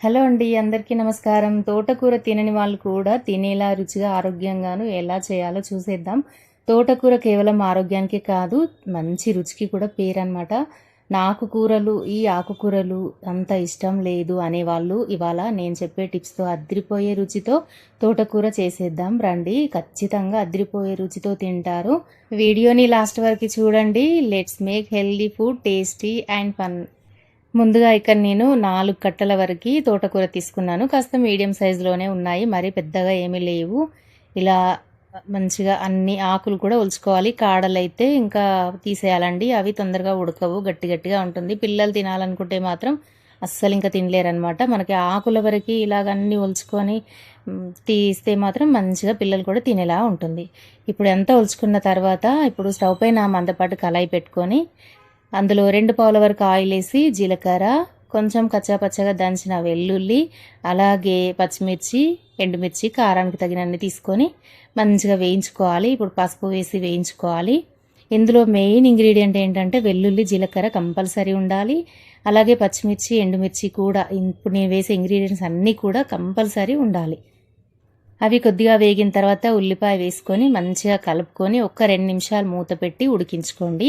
Hello అండి అందరికీ నమస్కారం. తోటకూర తినని వాళ్ళు కూడా తినేలా రుచిగా ఆరోగ్యంగాను ఎలా చేయాలో చూసేద్దాం. తోటకూర కేవలం ఆరోగ్యానికి కాదు మంచి రుచికి కూడా పేరనమాట నాకు కూరలు ఈ ఆకుకూరలు అంత ఇష్టం లేదు అనేవాళ్ళు ఇవాళ నేను చెప్పే టిప్స్తో అద్రిపోయే రుచితో తోటకూర చేసేద్దాం రండి. ఖచ్చితంగా అద్రిపోయే రుచితో తింటారు. వీడియోని లాస్ట్ వరకు చూడండి. Let's make healthy food tasty and fun ముందుగా ఇక్కడ నేను నాలుగు కట్టల వరకు తోటకూర తీసుకున్నాను. కాస్త మీడియం సైజులోనే ఉన్నాయి. మరీ పెద్దగా ఏమీ లేవు. ఇలా మంచిగా అన్ని ఆకులు కూడా ఉల్చుకోవాలి కాడలైతే ఇంకా తీసేయాలండి. అవి తొందరగా ఉడకవు. గట్టి గట్టిగా ఉంటుంది. పిల్లలు తినాలనుకుంటే మాత్రం అస్సలు ఇంకా తినలేరనమాట మనకి ఆకుల వరకు ఇలాగ అన్ని ఒలుచుకొని తీస్తే మాత్రం మంచిగా పిల్లలు కూడా తినేలా ఉంటుంది. ఇప్పుడు ఎంత ఒలుచుకున్న తర్వాత ఇప్పుడు స్టవ్ పైన మందపాటు కళాయి పెట్టుకొని అందులో రెండు పావుల వరకు ఆయిల్ వేసి జీలకర్ర కొంచెం కచ్చాపచ్చగా దంచిన వెల్లుల్లి అలాగే పచ్చిమిర్చి ఎండుమిర్చి కారానికి తగినన్ని తీసుకొని మంచిగా వేయించుకోవాలి. ఇప్పుడు పసుపు వేసి వేయించుకోవాలి. ఇందులో మెయిన్ ఇంగ్రీడియంట్ ఏంటంటే వెల్లుల్లి జీలకర్ర కంపల్సరీ ఉండాలి. అలాగే పచ్చిమిర్చి ఎండుమిర్చి కూడా ఇప్పుడు నేను వేసే ఇంగ్రీడియంట్స్ అన్నీ కూడా కంపల్సరీ ఉండాలి. అవి కొద్దిగా వేగిన తర్వాత ఉల్లిపాయ వేసుకొని మంచిగా కలుపుకొని ఒక్క రెండు నిమిషాలు మూత పెట్టి ఉడికించుకోండి.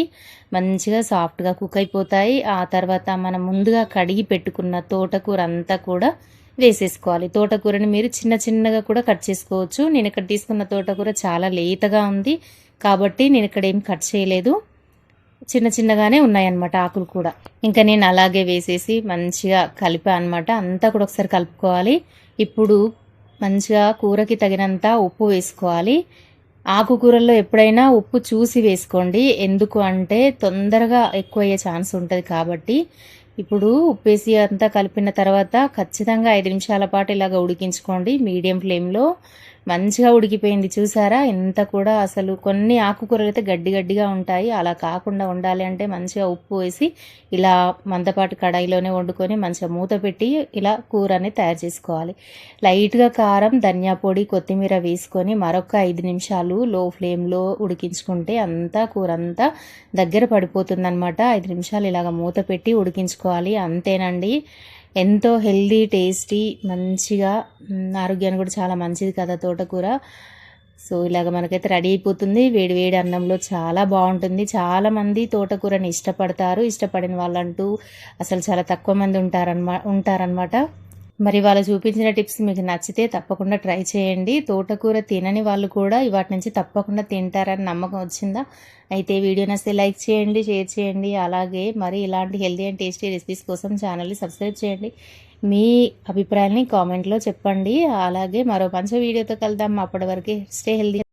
మంచిగా సాఫ్ట్గా కుక్ అయిపోతాయి. ఆ తర్వాత మనం ముందుగా కడిగి పెట్టుకున్న తోటకూర అంతా కూడా వేసేసుకోవాలి. తోటకూరని మీరు చిన్న చిన్నగా కూడా కట్ చేసుకోవచ్చు. నేను ఇక్కడ తీసుకున్న తోటకూర చాలా లేతగా ఉంది. కాబట్టి నేను ఇక్కడ ఏం కట్ చేయలేదు. చిన్న చిన్నగానే ఉన్నాయన్నమాట ఆకులు కూడా. ఇంకా నేను అలాగే వేసేసి మంచిగా కలిపా అనమాట అంతా కూడా ఒకసారి కలుపుకోవాలి. ఇప్పుడు మంచిగా కూరకి తగినంత ఉప్పు వేసుకోవాలి. ఆకుకూరల్లో ఎప్పుడైనా ఉప్పు చూసి వేసుకోండి. ఎందుకు అంటే తొందరగా ఎక్కువ అయ్యే ఛాన్స్ ఉంటుంది కాబట్టి. ఇప్పుడు ఉప్పేసి అంతా కలిపిన తర్వాత ఖచ్చితంగా ఐదు నిమిషాల పాటు ఇలాగ ఉడికించుకోండి మీడియం ఫ్లేమ్లో. మంచిగా ఉడికిపోయింది చూసారా? ఎంత కూడా అసలు కొన్ని ఆకుకూరలు అయితే గడ్డి గడ్డిగా ఉంటాయి. అలా కాకుండా ఉండాలి అంటే మంచిగా ఉప్పు వేసి ఇలా మందపాటి కడాయిలోనే వండుకొని మంచిగా మూత పెట్టి ఇలా కూరని తయారు చేసుకోవాలి. లైట్గా కారం ధనియా పొడి కొత్తిమీర వేసుకొని మరొక ఐదు నిమిషాలు లో ఫ్లేమ్లో ఉడికించుకుంటే అంతా కూర అంతా దగ్గర పడిపోతుందన్నమాట. ఐదు నిమిషాలు ఇలాగ మూత పెట్టి ఉడికించుకోవాలి. అంతేనండి. ఎంతో హెల్దీ టేస్టీ మంచిగా ఆరోగ్యానికి కూడా చాలా మంచిది కదా తోటకూర. సో ఇలాగ మనకైతే రెడీ అయిపోతుంది. వేడి వేడి అన్నంలో చాలా బాగుంటుంది. చాలామంది తోటకూరని ఇష్టపడతారు. ఇష్టపడిన వాళ్ళంటూ అసలు చాలా తక్కువ మంది ఉంటారనమా ఉంటారనమాట. మరి వాళ్ళు చూపించిన టిప్స్ మీకు నచ్చితే తప్పకుండా ట్రై చేయండి. తోటకూర తినని వాళ్ళు కూడా వాటి నుంచి తప్పకుండా తింటారని నమ్మకం వచ్చిందా? అయితే వీడియో నచ్చితే లైక్ చేయండి షేర్ చేయండి. అలాగే మరి ఇలాంటి హెల్తీ అండ్ టేస్టీ రెసిపీస్ కోసం ఛానల్ని సబ్స్క్రైబ్ చేయండి. మీ అభిప్రాయాన్ని కామెంట్లో చెప్పండి. అలాగే మరో మంచి వీడియోతో కలుద్దాం. అప్పటి వరకు స్టే హెల్దీ